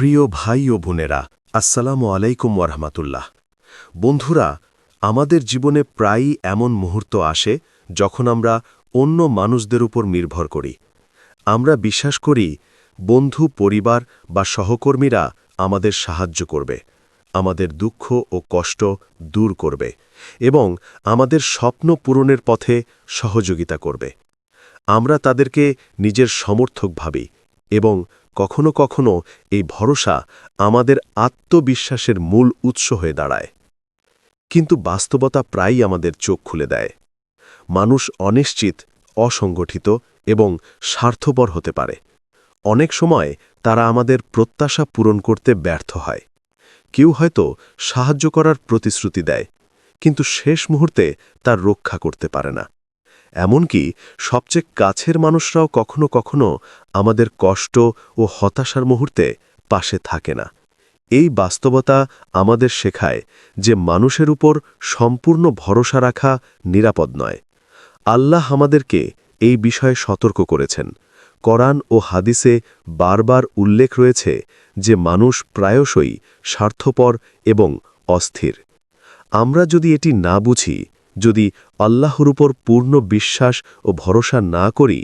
প্রিয় ভাই ও বোনেরা, আসসালামু আলাইকুম ওরহমাতুল্লাহ বন্ধুরা, আমাদের জীবনে প্রায়ই এমন মুহূর্ত আসে যখন আমরা অন্য মানুষদের উপর নির্ভর করি। আমরা বিশ্বাস করি, বন্ধু, পরিবার বা সহকর্মীরা আমাদের সাহায্য করবে, আমাদের দুঃখ ও কষ্ট দূর করবে এবং আমাদের স্বপ্ন পূরণের পথে সহযোগিতা করবে। আমরা তাদেরকে নিজের সমর্থক ভাবি এবং কখনো কখনো এই ভরসা আমাদের আত্মবিশ্বাসের মূল উৎস হয়ে দাঁড়ায়। কিন্তু বাস্তবতা প্রায়ই আমাদের চোখ খুলে দেয়। মানুষ অনিশ্চিত, অসংগঠিত এবং স্বার্থপর হতে পারে। অনেক সময় তারা আমাদের প্রত্যাশা পূরণ করতে ব্যর্থ হয়। কেউ হয়তো সাহায্য করার প্রতিশ্রুতি দেয়, কিন্তু শেষ মুহূর্তে তার রক্ষা করতে পারে না। এমনকি সবচেয়ে কাছের মানুষরাও কখনো কখনো আমাদের কষ্ট ও হতাশার মুহূর্তে পাশে থাকে না। এই বাস্তবতা আমাদের শেখায় যে মানুষের উপর সম্পূর্ণ ভরসা রাখা নিরাপদ নয়। আল্লাহ আমাদেরকে এই বিষয়ে সতর্ক করেছেন। করান ও হাদিসে বারবার উল্লেখ রয়েছে যে মানুষ প্রায়শই স্বার্থপর এবং অস্থির। আমরা যদি এটি না বুঝি যদি আল্লাহর উপর পূর্ণ বিশ্বাস ও ভরসা না করি,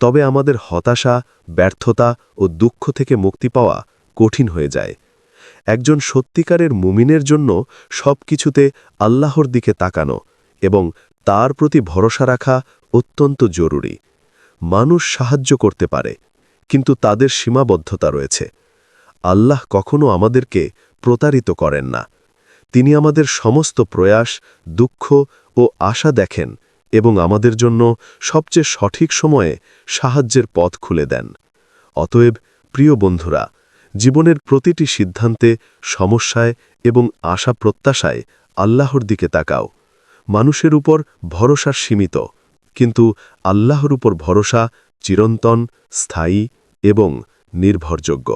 তবে আমাদের হতাশা, ব্যর্থতা ও দুঃখ থেকে মুক্তি পাওয়া কঠিন হয়ে যায়। একজন সত্যিকারের মুমিনের জন্য সব কিছুতে আল্লাহর দিকে তাকানো এবং তার প্রতি ভরসা রাখা অত্যন্ত জরুরি। মানুষ সাহায্য করতে পারে, কিন্তু তাদের সীমাবদ্ধতা রয়েছে। আল্লাহ কখনো আমাদেরকে প্রতারিত করেন না। তিনি আমাদের সমস্ত প্রয়াস, দুঃখ ও আশা দেখেন এবং আমাদের জন্য সবচেয়ে সঠিক সময়ে সাহায্যের পথ খুলে দেন। অতএব, প্রিয় বন্ধুরা, জীবনের প্রতিটি সিদ্ধান্তে সমস্যায় এবং আশা প্রত্যাশায় আল্লাহর দিকে তাকাও। মানুষের উপর ভরসা সীমিত, কিন্তু আল্লাহর উপর ভরসা চিরন্তন, স্থায়ী এবং নির্ভরযোগ্য।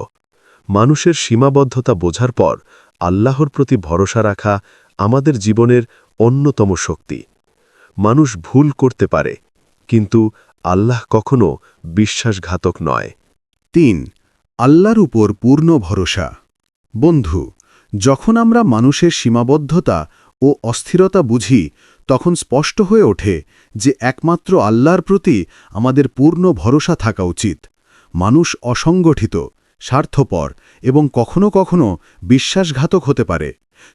মানুষের সীমাবদ্ধতা বোঝার পর আল্লাহর প্রতি ভরসা রাখা আমাদের জীবনের অন্যতম শক্তি। মানুষ ভুল করতে পারে, কিন্তু আল্লাহ কখনো বিশ্বাসঘাতক নয়। তিন, আল্লাহর উপর পূর্ণ ভরসা। বন্ধু, যখন আমরা মানুষের সীমাবদ্ধতা ও অস্থিরতা বুঝি, তখন স্পষ্ট হয়ে ওঠে যে একমাত্র আল্লাহর প্রতি আমাদের পূর্ণ ভরসা থাকা উচিত। মানুষ অসংগঠিত, স্বার্থপর এবং কখনো কখনো বিশ্বাসঘাতক হতে পারে।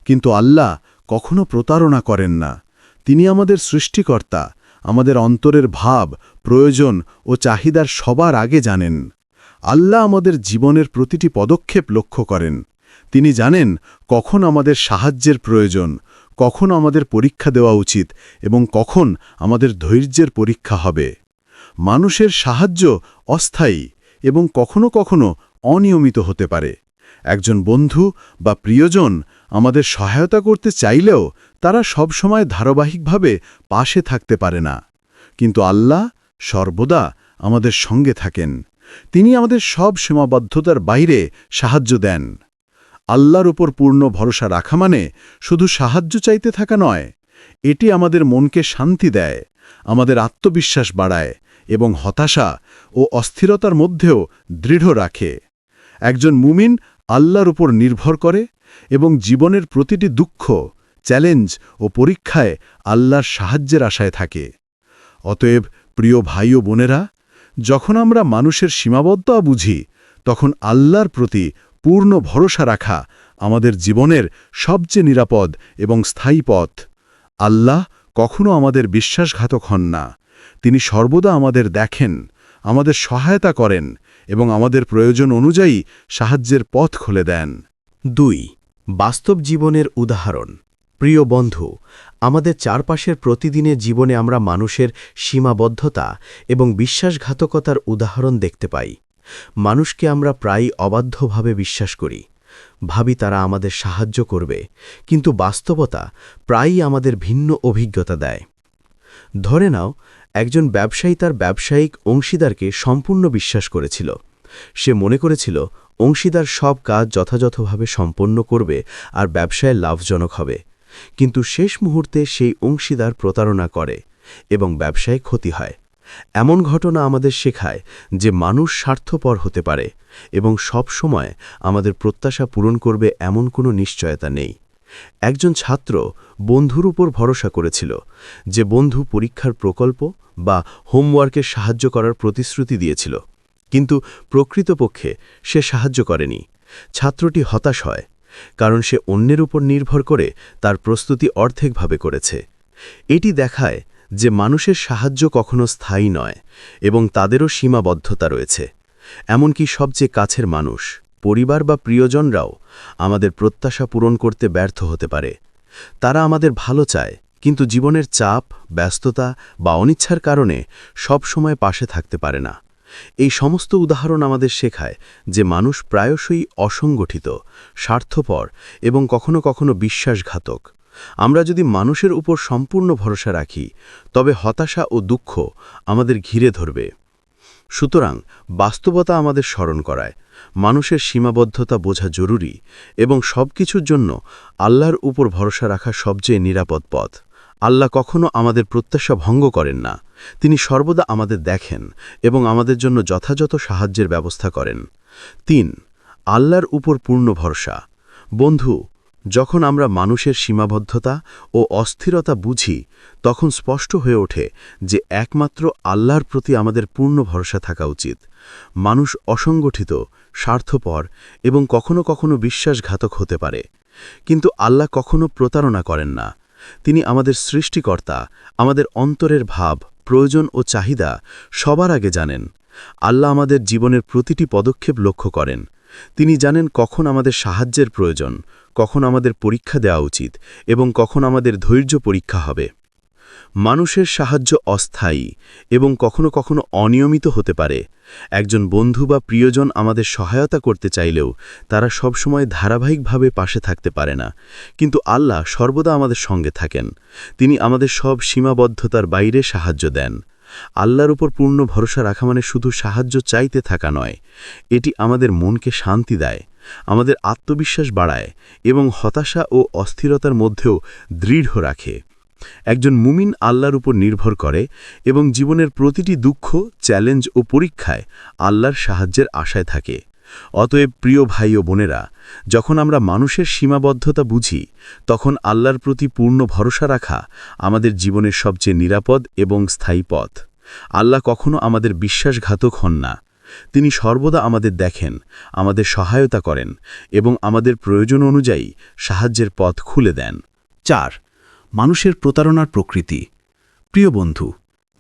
কিন্তু আল্লাহ কখনো প্রতারণা করেন না। তিনি আমাদের সৃষ্টিকর্তা, আমাদের অন্তরের ভাব, প্রয়োজন ও চাহিদার সবার আগে জানেন। আল্লাহ আমাদের জীবনের প্রতিটি পদক্ষেপ লক্ষ্য করেন। তিনি জানেন কখন আমাদের সাহায্যের প্রয়োজন, কখন আমাদের পরীক্ষা দেওয়া উচিত এবং কখন আমাদের ধৈর্যের পরীক্ষা হবে। মানুষের সাহায্য অস্থায়ী এবং কখনো কখনো অনিয়মিত হতে পারে। একজন বন্ধু বা প্রিয়জন আমাদের সহায়তা করতে চাইলেও তারা সবসময় ধারাবাহিকভাবে পাশে থাকতে পারে না। কিন্তু আল্লাহ সর্বদা আমাদের সঙ্গে থাকেন। তিনি আমাদের সব সীমাবদ্ধতার বাইরে সাহায্য দেন। আল্লাহর উপর পূর্ণ ভরসা রাখা মানে শুধু সাহায্য চাইতে থাকা নয়, এটি আমাদের মনকে শান্তি দেয়, আমাদের আত্মবিশ্বাস বাড়ায় এবং হতাশা ও অস্থিরতার মধ্যেও দৃঢ় রাখে। একজন মুমিন আল্লাহর উপর নির্ভর করে এবং জীবনের প্রতিটি দুঃখ, চ্যালেঞ্জ ও পরীক্ষায় আল্লাহর সাহায্যের আশায় থাকে। অতএব, প্রিয় ভাই ও বোনেরা, যখন আমরা মানুষের সীমাবদ্ধতা বুঝি, তখন আল্লাহর প্রতি পূর্ণ ভরসা রাখা আমাদের জীবনের সবচেয়ে নিরাপদ এবং স্থায়ী পথ। আল্লাহ কখনো আমাদের বিশ্বাসঘাতক হন না। তিনি সর্বদা আমাদের দেখেন, আমাদের সহায়তা করেন এবং আমাদের প্রয়োজন অনুযায়ী সাহায্যের পথ খুলে দেন। দুই বাস্তব জীবনের উদাহরণ। প্রিয় বন্ধু, আমাদের চারপাশের প্রতিদিনের জীবনে আমরা মানুষের সীমাবদ্ধতা এবং বিশ্বাসঘাতকতার উদাহরণ দেখতে পাই। মানুষকে আমরা প্রায়ই অবাধ্যভাবে বিশ্বাস করি। ভাবি তারা আমাদের সাহায্য করবে, কিন্তু বাস্তবতা প্রায়ই আমাদের ভিন্ন অভিজ্ঞতা দেয়। ধরে নাও, একজন ব্যবসায়ী তার ব্যবসায়িক অংশীদারকে সম্পূর্ণ বিশ্বাস করেছিল। সে মনে করেছিল, অংশীদার সব কাজ যথাযথভাবে সম্পন্ন করবে আর ব্যবসায় লাভজনক হবে। কিন্তু শেষ মুহূর্তে সেই অংশীদার প্রতারণা করে এবং ব্যবসায় ক্ষতি হয়। এমন ঘটনা আমাদের শেখায় যে মানুষ স্বার্থপর হতে পারে এবং সব সময় আমাদের প্রত্যাশা পূরণ করবে এমন কোনো নিশ্চয়তা নেই। একজন ছাত্র বন্ধুর উপর ভরসা করেছিল যে বন্ধু পরীক্ষার প্রকল্প বা হোমওয়ার্কের সাহায্য করার প্রতিশ্রুতি দিয়েছিল। কিন্তু প্রকৃতপক্ষে সে সাহায্য করেনি। ছাত্রটি হতাশ হয়, কারণ সে অন্যের উপর নির্ভর করে তার প্রস্তুতি অর্ধেকভাবে করেছে। এটি দেখায় যে মানুষের সাহায্য কখনো স্থায়ী নয় এবং তাদেরও সীমাবদ্ধতা রয়েছে। এমনকি সবচেয়ে কাছের মানুষ, পরিবার বা প্রিয়জনরাও আমাদের প্রত্যাশা পূরণ করতে ব্যর্থ হতে পারে। তারা আমাদের ভালো চায়, কিন্তু জীবনের চাপ, ব্যস্ততা বা অনিচ্ছার কারণে সব সময় পাশে থাকতে পারে না। এই সমস্ত উদাহরণ আমাদের শেখায় যে মানুষ প্রায়শই অসংগঠিত, স্বার্থপর এবং কখনো কখনো বিশ্বাসঘাতক। আমরা যদি মানুষের উপর সম্পূর্ণ ভরসা রাখি, তবে হতাশা ও দুঃখ আমাদের ঘিরে ধরবে। সুতরাং বাস্তবতা আমাদের স্মরণ করায়। মানুষের সীমাবদ্ধতা বোঝা জরুরি এবং সব কিছুর জন্য আল্লাহর উপর ভরসা রাখা সবচেয়ে নিরাপদ পথ। আল্লাহ কখনো আমাদের প্রত্যাশা ভঙ্গ করেন না। তিনি সর্বদা আমাদের দেখেন এবং আমাদের জন্য যথাযথ সাহায্যের ব্যবস্থা করেন। তিন, আল্লাহর উপর পূর্ণ ভরসা। বন্ধু, যখন আমরা মানুষের সীমাবদ্ধতা ও অস্থিরতা বুঝি, তখন স্পষ্ট হয়ে ওঠে যে একমাত্র আল্লাহর প্রতি আমাদের পূর্ণ ভরসা থাকা উচিত। মানুষ অসংগঠিত, স্বার্থপর এবং কখনো কখনো বিশ্বাসঘাতক হতে পারে। কিন্তু আল্লাহ কখনো প্রতারণা করেন না। তিনি আমাদের সৃষ্টিকর্তা, আমাদের অন্তরের ভাব, প্রয়োজন ও চাহিদা সবার আগে জানেন। আল্লাহ আমাদের জীবনের প্রতিটি পদক্ষেপ লক্ষ্য করেন। তিনি জানেন কখন আমাদের সাহায্যের প্রয়োজন, কখন আমাদের পরীক্ষা দেওয়া উচিত এবং কখন আমাদের ধৈর্য পরীক্ষা হবে। মানুষের সাহায্য অস্থায়ী এবং কখনো কখনো অনিয়মিত হতে পারে। একজন বন্ধু বা প্রিয়জন আমাদের সহায়তা করতে চাইলেও তারা সবসময় ধারাবাহিকভাবে পাশে থাকতে পারে না। কিন্তু আল্লাহ সর্বদা আমাদের সঙ্গে থাকেন। তিনি আমাদের সব সীমাবদ্ধতার বাইরে সাহায্য দেন। আল্লাহর উপর পূর্ণ ভরসা রাখা মানে শুধু সাহায্য চাইতে থাকা নয়, এটি আমাদের মনকে শান্তি দেয়, আমাদের আত্মবিশ্বাস বাড়ায় এবং হতাশা ও অস্থিরতার মধ্যেও দৃঢ় রাখে। একজন মুমিন আল্লাহর উপর নির্ভর করে এবং জীবনের প্রতিটি দুঃখ, চ্যালেঞ্জ ও পরীক্ষায় আল্লাহর সাহায্যের আশায় থাকে। অতএব প্রিয় ভাই ও বোনেরা, যখন আমরা মানুষের সীমাবদ্ধতা বুঝি, তখন আল্লাহর প্রতি পূর্ণ ভরসা রাখা আমাদের জীবনের সবচেয়ে নিরাপদ এবং স্থায়ী পথ। আল্লাহ কখনো আমাদের বিশ্বাসঘাতক হন না। তিনি সর্বদা আমাদের দেখেন, আমাদের সহায়তা করেন এবং আমাদের প্রয়োজন অনুযায়ী সাহায্যের পথ খুলে দেন। চার মানুষের প্রতারণার প্রকৃতি। প্রিয় বন্ধু,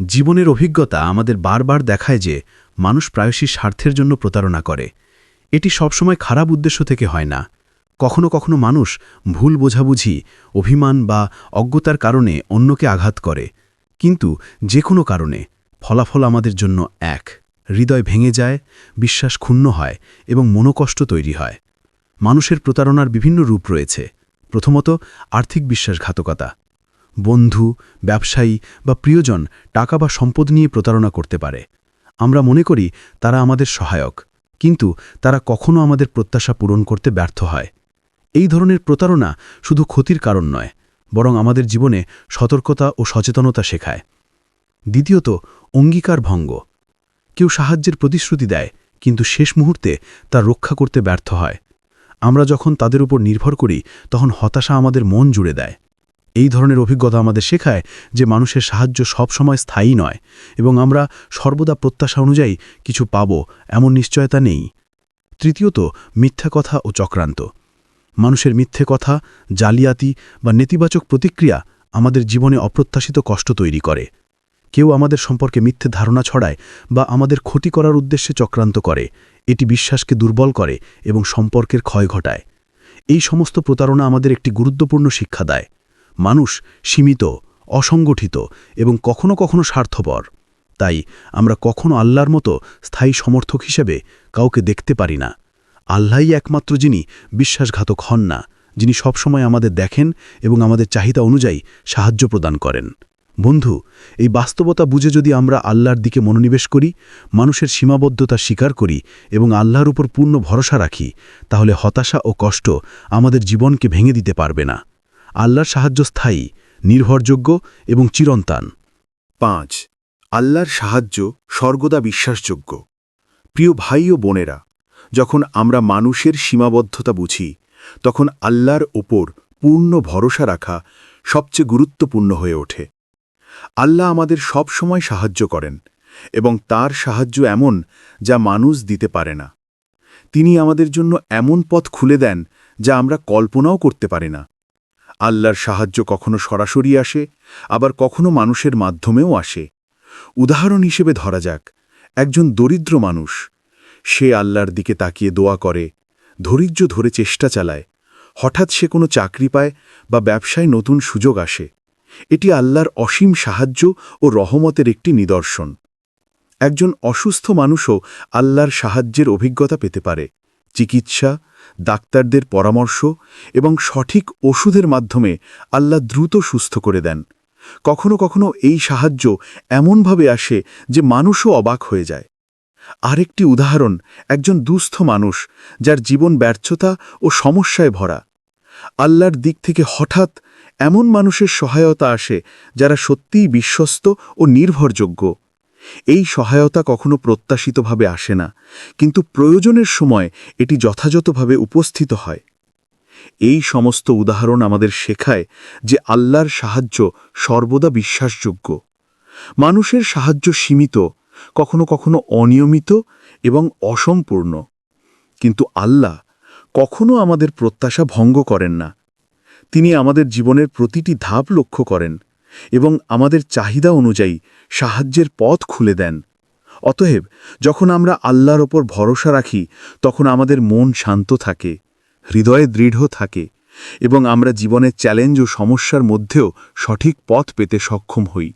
জীবনের অভিজ্ঞতা আমাদের বারবার দেখায় যে মানুষ প্রায়শই স্বার্থের জন্য প্রতারণা করে। এটি সবসময় খারাপ উদ্দেশ্য থেকে হয় না। কখনো কখনো মানুষ ভুল বোঝাবুঝি, অভিমান বা অজ্ঞতার কারণে অন্যকে আঘাত করে। কিন্তু যে কোনো কারণে ফলাফল আমাদের জন্য এক। হৃদয় ভেঙে যায়, বিশ্বাস ক্ষুণ্ণ হয় এবং মনোকষ্ট তৈরি হয়। মানুষের প্রতারণার বিভিন্ন রূপ রয়েছে। প্রথমত আর্থিক বিশ্বাসঘাতকতা। বন্ধু, ব্যবসায়ী বা প্রিয়জন টাকা বা সম্পদ নিয়ে প্রতারণা করতে পারে। আমরা মনে করি তারা আমাদের সহায়ক, কিন্তু তারা কখনো আমাদের প্রত্যাশা পূরণ করতে ব্যর্থ হয়। এই ধরনের প্রতারণা শুধু ক্ষতির কারণ নয়, বরং আমাদের জীবনে সতর্কতা ও সচেতনতা শেখায়। দ্বিতীয়ত, অঙ্গীকার ভঙ্গ। কেউ সাহায্যের প্রতিশ্রুতি দেয়, কিন্তু শেষ মুহূর্তে তা রক্ষা করতে ব্যর্থ হয়। আমরা যখন তাদের উপর নির্ভর করি, তখন হতাশা আমাদের মন জুড়ে দেয়। এই ধরনের অভিজ্ঞতা আমাদের শেখায় যে মানুষের সাহায্য সবসময় স্থায়ী নয় এবং আমরা সর্বদা প্রত্যাশা অনুযায়ী কিছু পাব, এমন নিশ্চয়তা নেই। তৃতীয়ত, মিথ্যা কথা ও চক্রান্ত। মানুষের মিথ্যে কথা, জালিয়াতি বা নেতিবাচক প্রতিক্রিয়া আমাদের জীবনে অপ্রত্যাশিত কষ্ট তৈরি করে। কেউ আমাদের সম্পর্কে মিথ্যে ধারণা ছড়ায় বা আমাদের ক্ষতি করার উদ্দেশ্যে চক্রান্ত করে। এটি বিশ্বাসকে দুর্বল করে এবং সম্পর্কের ক্ষয় ঘটায়। এই সমস্ত প্রতারণা আমাদের একটি গুরুত্বপূর্ণ শিক্ষা দেয়। মানুষ সীমিত, অসংগঠিত এবং কখনো কখনো স্বার্থপর। তাই আমরা কখনো আল্লাহর মতো স্থায়ী সমর্থক হিসেবে কাউকে দেখতে পারি না। আল্লাহই একমাত্র যিনি বিশ্বাসঘাতক হন না, যিনি সবসময় আমাদের দেখেন এবং আমাদের চাহিদা অনুযায়ী সাহায্য প্রদান করেন। বন্ধু, এই বাস্তবতা বুঝে যদি আমরা আল্লাহর দিকে মনোনিবেশ করি, মানুষের সীমাবদ্ধতা স্বীকার করি এবং আল্লাহর উপর পূর্ণ ভরসা রাখি, তাহলে হতাশা ও কষ্ট আমাদের জীবনকে ভেঙে দিতে পারবে না। আল্লাহর সাহায্য স্থায়ী, নির্ভরযোগ্য এবং চিরন্তান। পাঁচ, আল্লাহর সাহায্য সর্বদা বিশ্বাসযোগ্য। প্রিয় ভাই ও বোনেরা, যখন আমরা মানুষের সীমাবদ্ধতা বুঝি, তখন আল্লাহর ওপর পূর্ণ ভরসা রাখা সবচেয়ে গুরুত্বপূর্ণ হয়ে ওঠে। আল্লাহ আমাদের সব সময় সাহায্য করেন এবং তার সাহায্য এমন যা মানুষ দিতে পারে না। তিনি আমাদের জন্য এমন পথ খুলে দেন যা আমরা কল্পনাও করতে পারি না। আল্লাহর সাহায্য কখনো সরাসরি আসে, আবার কখনো মানুষের মাধ্যমেও আসে। উদাহরণ হিসেবে ধরা যাক, একজন দরিদ্র মানুষ, সে আল্লাহর দিকে তাকিয়ে দোয়া করে, ধৈর্য ধরে চেষ্টা চালায়, হঠাৎ সে কোনো চাকরি পায় বা ব্যবসায় নতুন সুযোগ আসে। এটি আল্লাহর অসীম সাহায্য ও রহমতের একটি নিদর্শন। একজন অসুস্থ মানুষও আল্লাহর সাহায্যের অভিজ্ঞতা পেতে পারে। চিকিৎসা, ডাক্তারদের পরামর্শ এবং সঠিক ওষুধের মাধ্যমে আল্লাহ দ্রুত সুস্থ করে দেন। কখনো কখনো এই সাহায্য এমনভাবে আসে যে মানুষও অবাক হয়ে যায়। আরেকটি উদাহরণ, একজন দুস্থ মানুষ যার জীবন ব্যর্থতা ও সমস্যায় ভরা। আল্লাহর দিক থেকে হঠাৎ এমন মানুষের সহায়তা আসে যারা সত্যিই বিশ্বস্ত ও নির্ভরযোগ্য। এই সহায়তা কখনো প্রত্যাশিতভাবে আসে না, কিন্তু প্রয়োজনের সময় এটি যথাযথভাবে উপস্থিত হয়। এই সমস্ত উদাহরণ আমাদের শেখায় যে আল্লাহর সাহায্য সর্বদা বিশ্বাসযোগ্য। মানুষের সাহায্য সীমিত, কখনো কখনো অনিয়মিত এবং অসম্পূর্ণ। কিন্তু আল্লাহ কখনো আমাদের প্রত্যাশা ভঙ্গ করেন না। তিনি আমাদের জীবনের প্রতিটি ধাপ লক্ষ্য করেন এবং আমাদের চাহিদা অনুযায়ী সাহায্যের পথ খুলে দেন। অতএব, যখন আমরা আল্লাহর ওপর ভরসা রাখি, তখন আমাদের মন শান্ত থাকে, হৃদয়ে দৃঢ় থাকে এবং আমরা জীবনের চ্যালেঞ্জ ও সমস্যার মধ্যেও সঠিক পথ পেতে সক্ষম হই।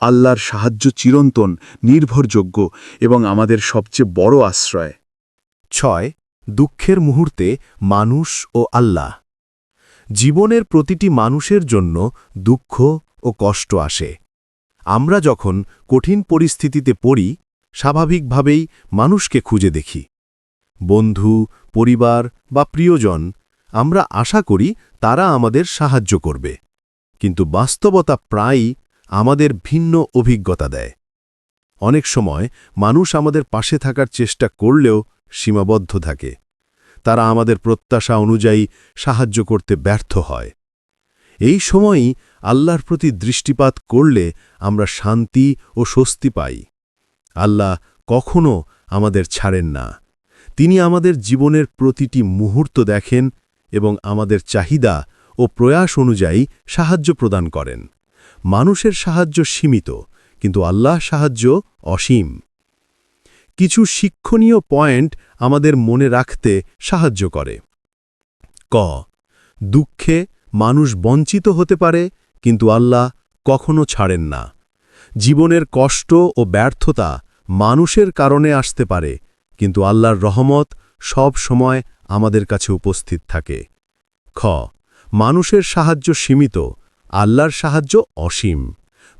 আল্লাহর সাহায্য চিরন্তন, নির্ভরযোগ্য এবং আমাদের সবচেয়ে বড় আশ্রয়। ছয়, দুঃখের মুহূর্তে মানুষ ও আল্লাহ। জীবনের প্রতিটি মানুষের জন্য দুঃখ ও কষ্ট আসে। আমরা যখন কঠিন পরিস্থিতিতে পড়ি, স্বাভাবিকভাবেই মানুষকে খুঁজে দেখি। বন্ধু, পরিবার বা প্রিয়জন, আমরা আশা করি তারা আমাদের সাহায্য করবে। কিন্তু বাস্তবতা প্রায়ই আমাদের ভিন্ন অভিজ্ঞতা দেয়। অনেক সময় মানুষ আমাদের পাশে থাকার চেষ্টা করলেও সীমাবদ্ধ থাকে। তারা আমাদের প্রত্যাশা অনুযায়ী সাহায্য করতে ব্যর্থ হয়। এই সময়ই আল্লাহর প্রতি দৃষ্টিপাত করলে আমরা শান্তি ও স্বস্তি পাই। আল্লাহ কখনো আমাদের ছাড়েন না। তিনি আমাদের জীবনের প্রতিটি মুহূর্ত দেখেন এবং আমাদের চাহিদা ও প্রয়াস অনুযায়ী সাহায্য প্রদান করেন। মানুষের সাহায্য সীমিত, কিন্তু আল্লাহ সাহায্য অসীম। কিছু শিক্ষণীয় পয়েন্ট আমাদের মনে রাখতে সাহায্য করে। ক, দুঃখে মানুষ বঞ্চিত হতে পারে, কিন্তু আল্লাহ কখনো ছাড়েন না। জীবনের কষ্ট ও ব্যর্থতা মানুষের কারণে আসতে পারে, কিন্তু আল্লাহর রহমত সব সময় আমাদের কাছে উপস্থিত থাকে। খ, মানুষের সাহায্য সীমিত, আল্লাহর সাহায্য অসীম।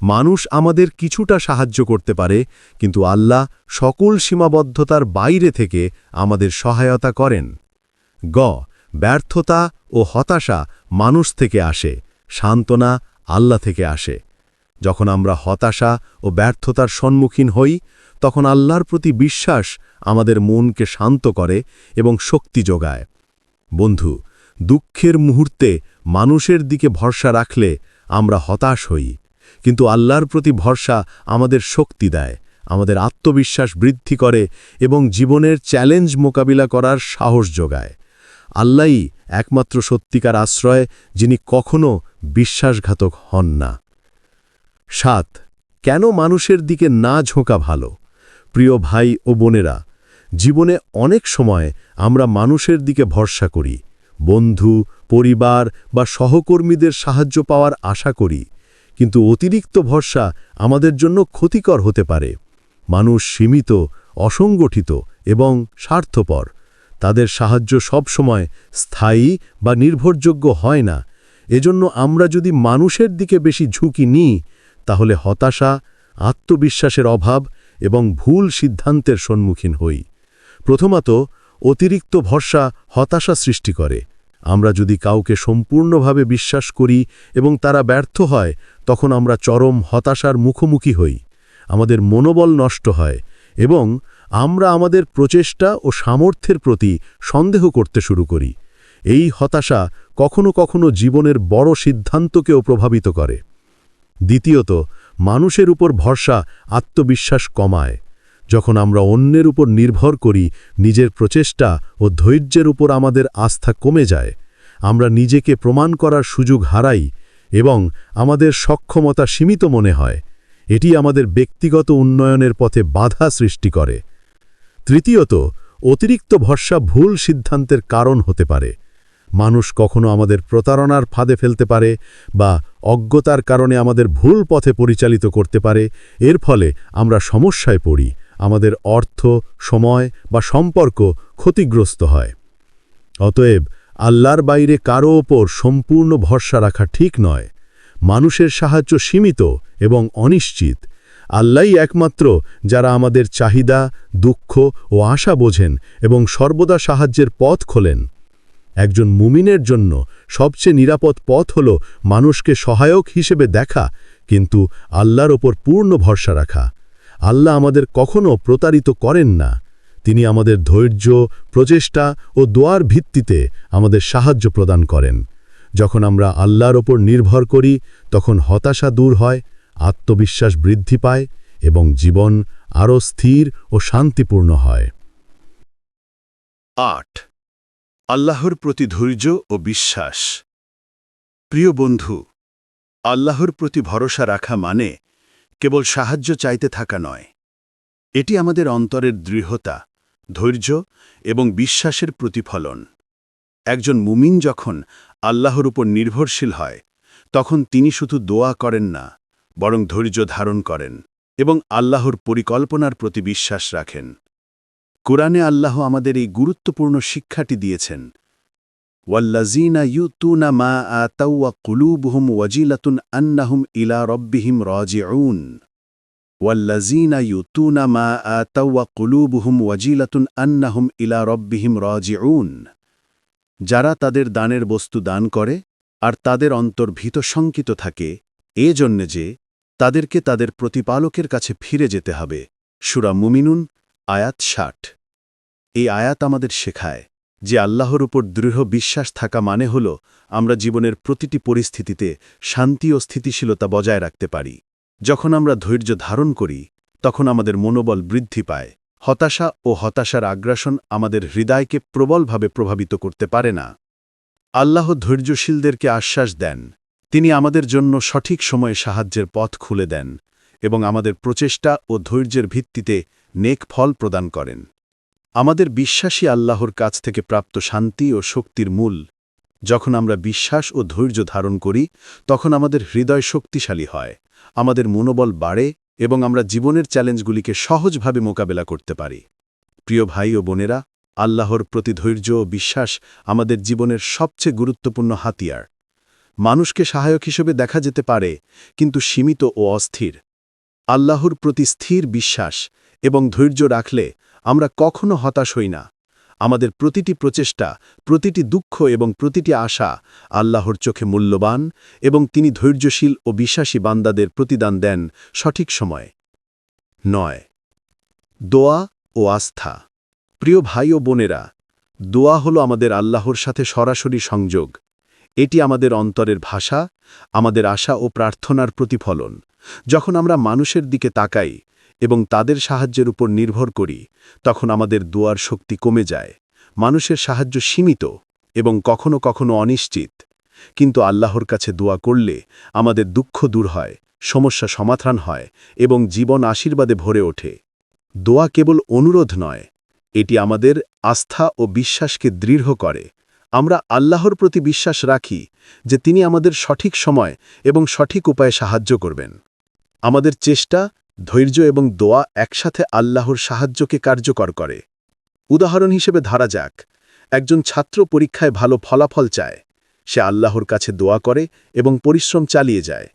মানুষ আমাদের কিছুটা সাহায্য করতে পারে, কিন্তু আল্লাহ সকল সীমাবদ্ধতার বাইরে থেকে আমাদের সহায়তা করেন। গ, ব্যর্থতা ও হতাশা মানুষ থেকে আসে, সান্ত্বনা আল্লাহ থেকে আসে। যখন আমরা হতাশা ও ব্যর্থতার সম্মুখীন হই, তখন আল্লাহর প্রতি বিশ্বাস আমাদের মনকে শান্ত করে এবং শক্তি যোগায়। বন্ধু, দুঃখের মুহূর্তে মানুষের দিকে ভরসা রাখলে আমরা হতাশ হই। কিন্তু আল্লাহর প্রতি ভরসা আমাদের শক্তি দেয়, আমাদের আত্মবিশ্বাস বৃদ্ধি করে এবং জীবনের চ্যালেঞ্জ মোকাবিলা করার সাহস যোগায়। আল্লাহই একমাত্র সত্যিকার আশ্রয়, যিনি কখনো বিশ্বাসঘাতক হন না। সাত, কেন মানুষের দিকে না ঝোঁকা ভালো? প্রিয় ভাই ও বোনেরা, জীবনে অনেক সময় আমরা মানুষের দিকে ভরসা করি, বন্ধু, পরিবার বা সহকর্মীদের সাহায্য পাওয়ার আশা করি। কিন্তু অতিরিক্ত ভরসা আমাদের জন্য ক্ষতিকর হতে পারে। মানুষ সীমিত, অসংগঠিত এবং স্বার্থপর। তাদের সাহায্য সবসময় স্থায়ী বা নির্ভরযোগ্য হয় না। এজন্য আমরা যদি মানুষের দিকে বেশি ঝুঁকি নিই, তাহলে হতাশা, আত্মবিশ্বাসের অভাব এবং ভুল সিদ্ধান্তের সম্মুখীন হই। প্রথমত, অতিরিক্ত ভরসা হতাশা সৃষ্টি করে। আমরা যদি কাউকে সম্পূর্ণভাবে বিশ্বাস করি এবং তারা ব্যর্থ হয় তখন আমরা চরম হতাশার মুখোমুখি হই। আমাদের মনোবল নষ্ট হয় এবং আমরা আমাদের প্রচেষ্টা ও সামর্থ্যের প্রতি সন্দেহ করতে শুরু করি। এই হতাশা কখনো কখনো জীবনের বড় সিদ্ধান্তকেও প্রভাবিত করে। দ্বিতীয়ত, মানুষের উপর ভরসা আত্মবিশ্বাস কমায়। যখন আমরা অন্যের উপর নির্ভর করি, নিজের প্রচেষ্টা ও ধৈর্যের উপর আমাদের আস্থা কমে যায়। আমরা নিজেকে প্রমাণ করার সুযোগ হারাই এবং আমাদের সক্ষমতা সীমিত মনে হয়। এটি আমাদের ব্যক্তিগত উন্নয়নের পথে বাধা সৃষ্টি করে। তৃতীয়ত, অতিরিক্ত ভরসা ভুল সিদ্ধান্তের কারণ হতে পারে। মানুষ কখনো আমাদের প্রতারণার ফাঁদে ফেলতে পারে বা অজ্ঞতার কারণে আমাদের ভুল পথে পরিচালিত করতে পারে। এর ফলে আমরা সমস্যায় পড়ি, আমাদের অর্থ, সময় বা সম্পর্ক ক্ষতিগ্রস্ত হয়। অতএব আল্লাহর বাইরে কারও ওপর সম্পূর্ণ ভরসা রাখা ঠিক নয়। মানুষের সাহায্য সীমিত এবং অনিশ্চিত। আল্লাহই একমাত্র যারা আমাদের চাহিদা, দুঃখ ও আশা বোঝেন এবং সর্বদা সাহায্যের পথ খোলেন। একজন মুমিনের জন্য সবচেয়ে নিরাপদ পথ হল মানুষকে সহায়ক হিসেবে দেখা, কিন্তু আল্লাহর ওপর পূর্ণ ভরসা রাখা। আল্লাহ আমাদের কখনও প্রতারিত করেন না। তিনি আমাদের ধৈর্য, প্রচেষ্টা ও দোয়ার ভিত্তিতে আমাদের সাহায্য প্রদান করেন। যখন আমরা আল্লাহর ওপর নির্ভর করি, তখন হতাশা দূর হয়, আত্মবিশ্বাস বৃদ্ধি পায় এবং জীবন আরও স্থির ও শান্তিপূর্ণ হয়। আট। আল্লাহর প্রতি ধৈর্য ও বিশ্বাস। প্রিয় বন্ধু, আল্লাহর প্রতি ভরসা রাখা মানে কেবল সাহায্য চাইতে থাকা নয়। এটি আমাদের অন্তরের দৃঢ়তা ধৈর্য এবং বিশ্বাসের প্রতিফলন। একজন মুমিন যখন আল্লাহর উপর নির্ভরশীল হয়, তখন তিনি শুধু দোয়া করেন না, বরং ধৈর্য ধারণ করেন এবং আল্লাহর পরিকল্পনার প্রতি বিশ্বাস রাখেন। কোরআনে আল্লাহ আমাদের এই গুরুত্বপূর্ণ শিক্ষাটি দিয়েছেন ওয়াল্লাজিনা ইউতুনা মা আতাউয়া কুলুবহুম ওয়াজিলাতুন আন্নাহুম ইলা রব্বিহিম রাজিউন। ওয়াল্লাজিনা ইউতুনা মা আতাউয়া কুলুবহুম ওয়াজিলাতুন আন্নাহুম ইলা রব্বিহিম রাজিউন যারা তাদের দানের বস্তু দান করে আর তাদের অন্তর ভীত শঙ্কিত থাকে এ জন্যে যে তাদেরকে তাদের প্রতিপালকের কাছে ফিরে যেতে হবে। সুরা মুমিনুন, আয়াত ষাট। এই আয়াত আমাদের শেখায় যে আল্লাহর উপর দৃঢ় বিশ্বাস থাকা মানে হল আমরা জীবনের প্রতিটি পরিস্থিতিতে শান্তি ও স্থিতিশীলতা বজায় রাখতে পারি। যখন আমরা ধৈর্য ধারণ করি, তখন আমাদের মনোবল বৃদ্ধি পায়। হতাশা ও হতাশার আগ্রাসন আমাদের হৃদয়কে প্রবলভাবে প্রভাবিত করতে পারে না। আল্লাহ ধৈর্যশীলদেরকে আশ্বাস দেন। তিনি আমাদের জন্য সঠিক সময়ে সাহায্যের পথ খুলে দেন এবং আমাদের প্রচেষ্টা ও ধৈর্যের ভিত্তিতে নেক ফল প্রদান করেন। আমাদের বিশ্বাসী আল্লাহর কাছ থেকে প্রাপ্ত শান্তি ও শক্তির মূল। যখন আমরা বিশ্বাস ও ধৈর্য ধারণ করি, তখন আমাদের হৃদয় শক্তিশালী হয়, আমাদের মনোবল বাড়ে, এবং আমরা জীবনের চ্যালেঞ্জগুলিকে সহজভাবে মোকাবেলা করতে পারি। প্রিয় ভাই ও বোনেরা, আল্লাহর প্রতি ধৈর্য ও বিশ্বাস আমাদের জীবনের সবচেয়ে গুরুত্বপূর্ণ হাতিয়ার। মানুষকে সহায়ক হিসেবে দেখা যেতে পারে, কিন্তু সীমিত ও অস্থির। আল্লাহর প্রতি স্থির বিশ্বাস এবং ধৈর্য রাখলে আমরা কখনো হতাশ হই না। আমাদের প্রতিটি প্রচেষ্টা, প্রতিটি দুঃখ এবং প্রতিটি আশা আল্লাহর চোখে মূল্যবান এবং তিনি ধৈর্যশীল ও বিশ্বাসী বান্দাদের প্রতিদান দেন সঠিক সময়। নয়, দোয়া ও আস্থা। প্রিয় ভাই ও বোনেরা, দোয়া হল আমাদের আল্লাহর সাথে সরাসরি সংযোগ। এটি আমাদের অন্তরের ভাষা, আমাদের আশা ও প্রার্থনার প্রতিফলন। যখন আমরা মানুষের দিকে তাকাই এবং তাদের সাহায্যের উপর নির্ভর করি, তখন আমাদের দোয়ার শক্তি কমে যায়, মানুষের সাহায্য সীমিত এবং কখনো কখনো অনিশ্চিত। কিন্তু আল্লাহর কাছে দোয়া করলে আমাদের দুঃখ দূর হয়, সমস্যা সমাধান হয় এবং জীবন আশীর্বাদে ভরে ওঠে। দোয়া কেবল অনুরোধ নয়, এটি আমাদের আস্থা ও বিশ্বাসকে দৃঢ় করে। আমরা আল্লাহর প্রতি বিশ্বাস রাখি যে তিনি আমাদের সঠিক সময় এবং সঠিক উপায়ে সাহায্য করবেন। আমাদের চেষ্টা ধৈর্য এবং দোয়া একসাথে আল্লাহর সাহায্যকে কার্যকর করে। উদাহরণ হিসেবে ধরা যাক, একজন ছাত্র পরীক্ষায় ভালো ফলাফল চায়, সে আল্লাহর কাছে দোয়া করে এবং পরিশ্রম চালিয়ে যায়।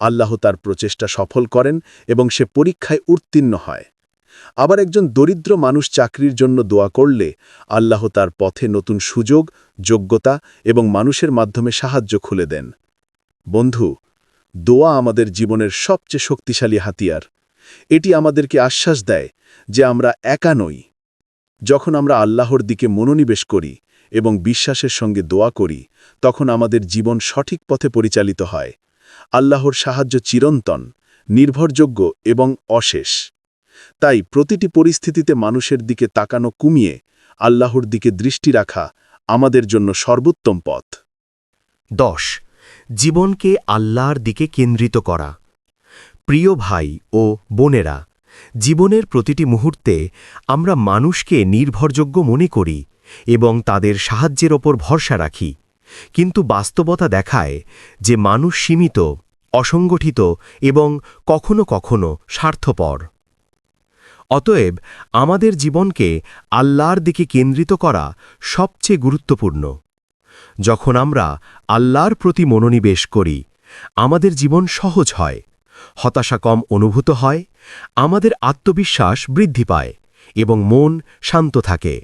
আল্লাহ তার প্রচেষ্টা সফল করেন এবং সে পরীক্ষায় উত্তীর্ণ হয়। আবার একজন দরিদ্র মানুষ চাকরির জন্য দোয়া করলে আল্লাহ তার পথে নতুন সুযোগ, যোগ্যতা এবং মানুষের মাধ্যমে সাহায্য খুলে দেন। বন্ধু, দোয়া আমাদের জীবনের সবচেয়ে শক্তিশালী হাতিয়ার। এটি আমাদেরকে আশ্বাস দেয় যে আমরা একা নই। যখন আমরা আল্লাহর দিকে মনোনিবেশ করি এবং বিশ্বাসের সঙ্গে দোয়া করি, তখন আমাদের জীবন সঠিক পথে পরিচালিত হয়। আল্লাহর সাহায্য চিরন্তন, নির্ভরযোগ্য এবং অশেষ। তাই প্রতিটি পরিস্থিতিতে মানুষের দিকে তাকানো কমিয়ে আল্লাহর দিকে দৃষ্টি রাখা আমাদের জন্য সর্বোত্তম পথ। দশ। জীবনকে আল্লাহর দিকে কেন্দ্রিত করা। প্রিয় ভাই ও বোনেরা, জীবনের প্রতিটি মুহূর্তে আমরা মানুষকে নির্ভরযোগ্য মনে করি এবং তাদের সাহায্যের ওপর ভরসা রাখি। কিন্তু বাস্তবতা দেখায় যে মানুষ সীমিত, অসংগঠিত এবং কখনো কখনো স্বার্থপর। অতএব আমাদের জীবনকে আল্লাহর দিকে কেন্দ্রিত করা সবচেয়ে গুরুত্বপূর্ণ। যখন আমরা আল্লাহর প্রতি মনোনিবেশ করি, আমাদের জীবন সহজ হয়। হতাশা কম অনুভূত হয়, আমাদের আত্মবিশ্বাস বৃদ্ধি পায় এবং মন শান্ত থাকে।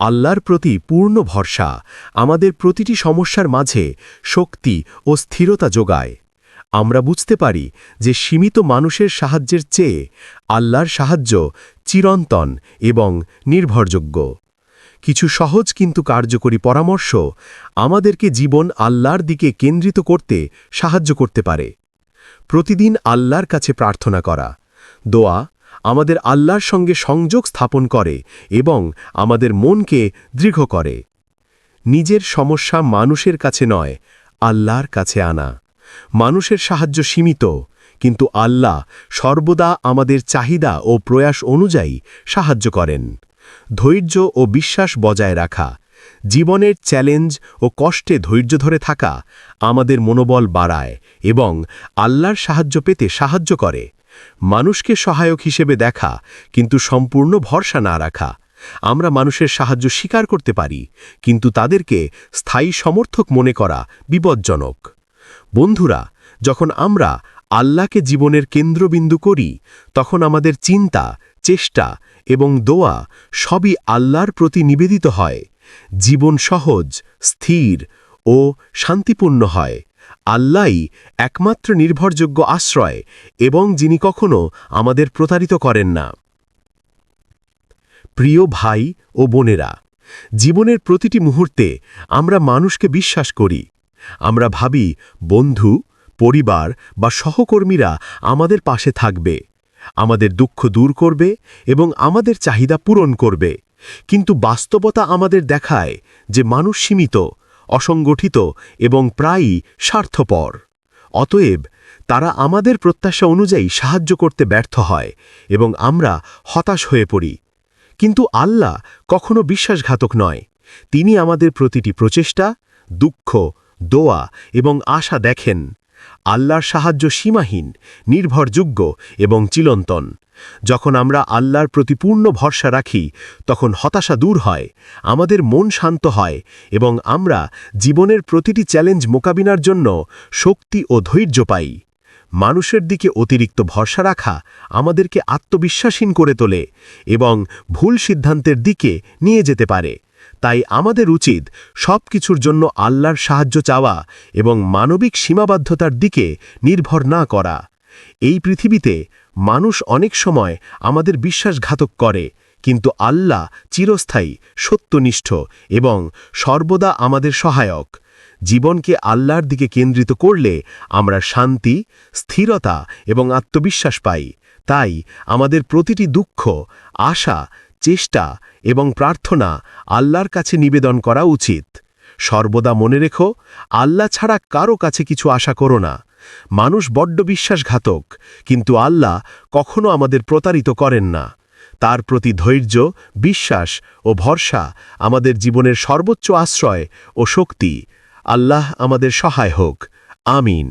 আল্লাহর প্রতি পূর্ণ ভরসা আমাদের প্রতিটি সমস্যার মাঝে শক্তি ও স্থিরতা যোগায়। আমরা বুঝতে পারি যে সীমিত মানুষের সাহায্যের চেয়ে আল্লাহর সাহায্য চিরন্তন এবং নির্ভরযোগ্য। কিছু সহজ কিন্তু কার্যকরী পরামর্শ আমাদেরকে জীবন আল্লাহর দিকে কেন্দ্রিত করতে সাহায্য করতে পারে। প্রতিদিন আল্লাহর কাছে প্রার্থনা করা। দোয়া আমাদের আল্লাহর সঙ্গে সংযোগ স্থাপন করে এবং আমাদের মনকে দৃঢ় করে। নিজের সমস্যা মানুষের কাছে নয়, আল্লাহর কাছে আনা। মানুষের সাহায্য সীমিত, কিন্তু আল্লাহ সর্বদা আমাদের চাহিদা ও প্রয়াস অনুযায়ী সাহায্য করেন। ধৈর্য ও বিশ্বাস বজায় রাখা জীবনের চ্যালেঞ্জ ও কষ্টে ধৈর্য ধরে থাকা আমাদের মনোবল বাড়ায় এবং আল্লাহর সাহায্য পেতে সাহায্য করে। মানুষকে সহায়ক হিসেবে দেখা, কিন্তু সম্পূর্ণ ভরসা না রাখা। আমরা মানুষের সাহায্য স্বীকার করতে পারি, কিন্তু তাদেরকে স্থায়ী সমর্থক মনে করা বিপজ্জনক। বন্ধুরা, যখন আমরা আল্লাহকে জীবনের কেন্দ্রবিন্দু করি, তখন আমাদের চিন্তা, চেষ্টা এবং দোয়া সবই আল্লাহর প্রতি নিবেদিত হয়। জীবন সহজ, স্থির ও শান্তিপূর্ণ হয়। আল্লাহই একমাত্র নির্ভরযোগ্য আশ্রয় এবং যিনি কখনো আমাদের প্রতারিত করেন না। প্রিয় ভাই ও বোনেরা, জীবনের প্রতিটি মুহূর্তে আমরা মানুষকে বিশ্বাস করি। আমরা ভাবি, বন্ধু, পরিবার বা সহকর্মীরা আমাদের পাশে থাকবে, আমাদের দুঃখ দূর করবে এবং আমাদের চাহিদা পূরণ করবে। কিন্তু বাস্তবতা আমাদের দেখায় যে মানুষ সীমিত, অসংগঠিত এবং প্রায়ই স্বার্থপর। অতএব তারা আমাদের প্রত্যাশা অনুযায়ী সাহায্য করতে ব্যর্থ হয় এবং আমরা হতাশ হয়ে পড়ি। কিন্তু আল্লাহ কখনো বিশ্বাসঘাতক নয়। তিনি আমাদের প্রতিটি প্রচেষ্টা, দুঃখ, দোয়া এবং আশা দেখেন। আল্লাহর সাহায্য সীমাহীন, নির্ভরযোগ্য এবং চিলন্তন। যখন আমরা আল্লাহর প্রতি পূর্ণ ভরসা রাখি, তখন হতাশা দূর হয়, আমাদের মন শান্ত হয় এবং আমরা জীবনের প্রতিটি চ্যালেঞ্জ মোকাবিলার জন্য শক্তি ও ধৈর্য পাই। মানুষের দিকে অতিরিক্ত ভরসা রাখা আমাদেরকে আত্মবিশ্বাসীন করে তোলে এবং ভুল সিদ্ধান্তের দিকে নিয়ে যেতে পারে। তাই আমাদের উচিত সব কিছুর জন্য আল্লাহর সাহায্য চাওয়া এবং মানবিক সীমাবদ্ধতার দিকে নির্ভর না করা। এই পৃথিবীতে মানুষ অনেক সময় আমাদের বিশ্বাসঘাতক করে, কিন্তু আল্লাহ চিরস্থায়ী, সত্যনিষ্ঠ এবং সর্বদা আমাদের সহায়ক। জীবনকে আল্লাহর দিকে কেন্দ্রিত করলে আমরা শান্তি, স্থিরতা এবং আত্মবিশ্বাস পাই। তাই আমাদের প্রতিটি দুঃখ, আশা চেষ্টা এবং প্রার্থনা আল্লাহর কাছে নিবেদন করা উচিত। সর্বদা মনে রেখো, আল্লাহ ছাড়া কারও কাছে কিছু আশা করো না। মানুষ বড্ড বিশ্বাসঘাতক, কিন্তু আল্লাহ কখনো আমাদের প্রতারিত করেন না। তার প্রতি ধৈর্য, বিশ্বাস ও ভরসা আমাদের জীবনের সর্বোচ্চ আশ্রয় ও শক্তি। আল্লাহ আমাদের সহায় হোক। আমিন।